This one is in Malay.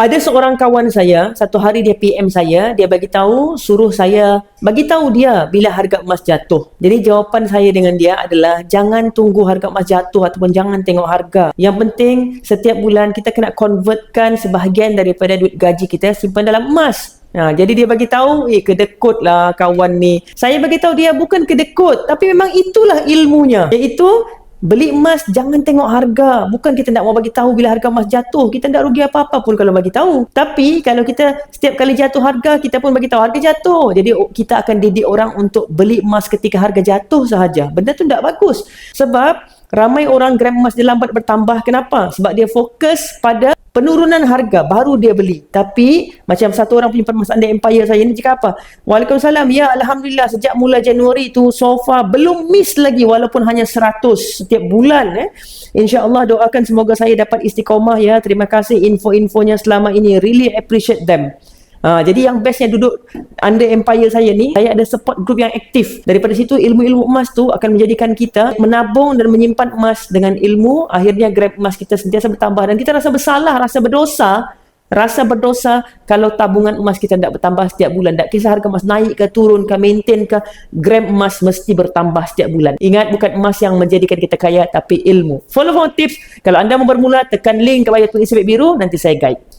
Ada seorang kawan saya, satu hari dia PM saya, dia bagi tahu suruh saya bagi tahu dia bila harga emas jatuh. Jadi jawapan saya dengan dia adalah jangan tunggu harga emas jatuh ataupun jangan tengok harga. Yang penting setiap bulan kita kena convertkan sebahagian daripada duit gaji kita simpan dalam emas. Ha, jadi dia bagi tahu, eh kedekut lah kawan ni. Saya bagi tahu dia bukan kedekut, tapi memang itulah ilmunya. Iaitu Beli emas jangan tengok harga. Bukan kita nak mau bagi tahu bila harga emas jatuh. Kita tak rugi apa-apa pun kalau bagi tahu. Tapi kalau kita setiap kali jatuh harga, kita pun bagi tahu harga jatuh. Jadi kita akan didik orang untuk beli emas ketika harga jatuh sahaja. Benda tu tak bagus. Sebab ramai orang gram emas dia lambat bertambah. Kenapa? Sebab dia fokus pada penurunan harga baru dia beli. Tapi macam satu orang penyimpan emas anda empire saya ni cakap apa? Waalaikumsalam. Ya Alhamdulillah sejak mula Januari tu so far belum miss lagi walaupun hanya 100 setiap bulan eh. InsyaAllah doakan semoga saya dapat istiqomah ya. Terima kasih info-infonya selama ini. Really appreciate them Ha, jadi yang bestnya duduk under empire saya ni, saya ada support group yang aktif. Daripada situ ilmu-ilmu emas tu akan menjadikan kita menabung dan menyimpan emas dengan ilmu. Akhirnya grab emas kita sentiasa bertambah dan kita rasa bersalah, rasa berdosa. Rasa berdosa kalau tabungan emas kita tidak bertambah setiap bulan. Tak kisah harga emas naik ke turun ke maintain ke, gram emas mesti bertambah setiap bulan. Ingat bukan emas yang menjadikan kita kaya tapi ilmu. Follow for tips. Kalau anda mau bermula, tekan link ke bawah tulis biru, nanti saya guide.